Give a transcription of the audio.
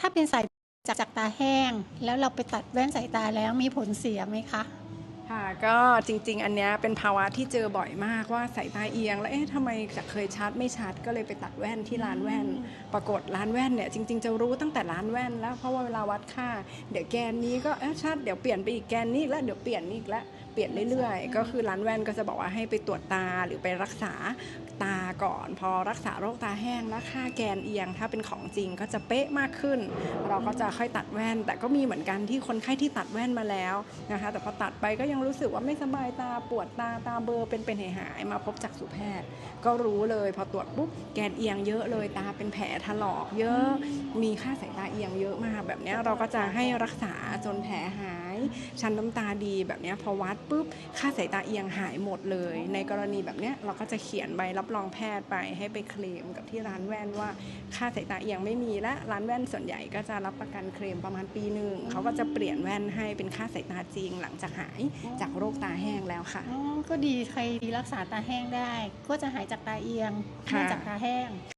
ถ้าเป็นสายจากจากตาแห้ง แล้วเราไปตัดแว่นสายตาแล้วมีผลเสียไหมคะ ค่ะก็จริง ๆ อันเนี้ยเป็นภาวะที่เจอบ่อยมากว่าสายตาเอียง แล้วเอ๊ะทำไมจากเคยชัดไม่ชัดก็เลยไปตัดแว่นที่ร้านแว่น ปรากฏร้านแว่นเนี่ยจริง ๆ จะรู้ตั้งแต่ร้านแว่นแล้วเพราะว่าเวลาวัดค่า เดี๋ยวแกนนี้ก็เอ๊ะชัดเดี๋ยวเปลี่ยนไปอีกแกนนี้อีกแล้วเดี๋ยวเปลี่ยนนี่อีกแล้วเปลี่ยนเรื่อยๆ ก็คือร้านแว่นก็จะบอกว่าให้ไปตรวจตาหรือไปรักษาตาก่อน พอรักษาโรคตาแห้งแล้วค่าแกนเอียง ถ้าเป็นของจริงก็จะเป๊ะมากขึ้น เราก็จะค่อยตัดแว่น แต่ก็มีเหมือนกันที่คนไข้ที่ตัดแว่นมาแล้วนะคะแต่พอตัดไปก็ยังรู้สึกว่าไม่สบายตาปวดตาตาเบลอเป็นเป็นหายๆมาพบจักษุแพทย์ ก็รู้เลยพอตรวจปุ๊บแกนเอียงเยอะเลยตาเป็นแผลถลอกเยอะมีค่าสายตาเอียงเยอะมากแบบนี้เราก็จะให้รักษาจนแผลหาย ชั้นน้ำตาดีแบบนี้พอวัดปุ๊บค่าสายตาเอียงหายหมดเลย ในกรณีแบบเนี้ยเราก็จะเขียนใบรับรองแพทย์ไปให้ไปเคลมกับที่ร้านแว่นว่า ค่าสายตาเอียงไม่มีและร้านแว่นส่วนใหญ่ก็จะรับประกันเคลมประมาณปีหนึ่งเขาก็จะเปลี่ยนแว่นให้เป็นค่าสายตาจริง หลังจากหายจากโรคตาแห้งแล้วค่ะอ๋อก็ดีใครรักษาตาแห้งได้ ก็จะหายจากตาเอียงค่ะไม่จากตาแห้ง